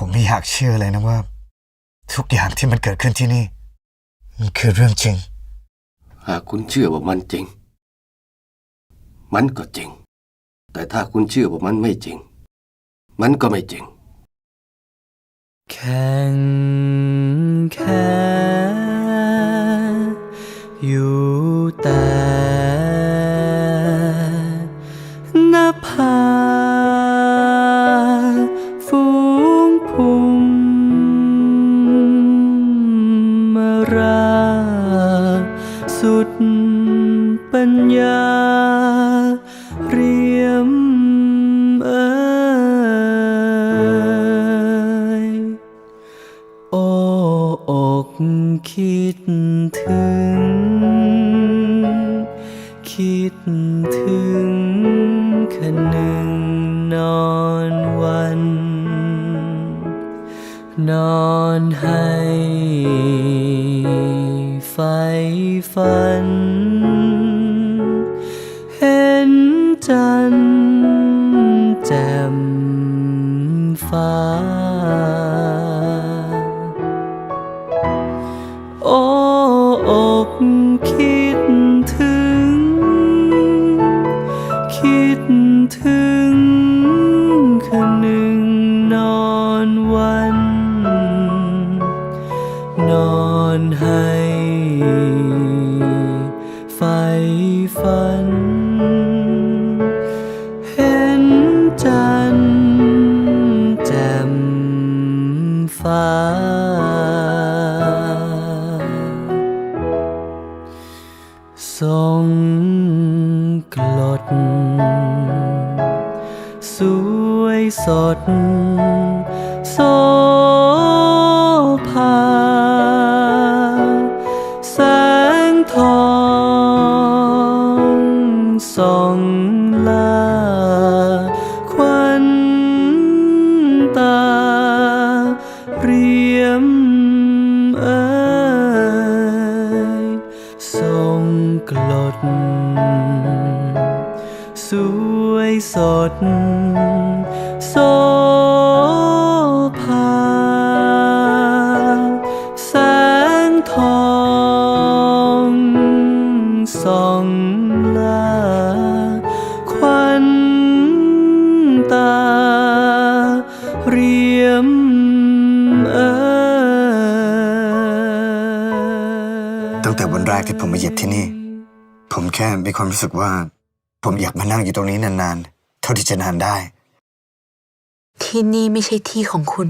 ผมไม่อยากเชื่อเลยนะว่า ทุกอย่างที่มันเกิดขึ้นที่นี่ มันคือเรื่องจริง หากคุณเชื่อว่ามันจริง มันก็จริง แต่ถ้าคุณเชื่อว่ามันไม่จริง มันก็ไม่จริง แข็ง สุดปัญญา เรียมเอยโอ้อกคิดถึง คิดถึงขนึงนอนวัน นอนให้ ไฟฝัน เห็นจันแจ่มฟ้า โอ้อกคิดถึง คิดถึง ฝัน เห็นจันทร์แจ่มฟ้า ทรงกลด สวยสดโสภ เปรียมเอ่ยทรงกลด สวยสดโสภาแสงทองส่องลาควันตาเรีย ตั้งแต่วันแรกที่ผมมาเหยียบที่นี่ ผมแค่มีความรู้สึกว่า ผมอยากมานั่งอยู่ตรงนี้นานๆ เท่าที่จะนานได้ ที่นี่ไม่ใช่ที่ของคุณ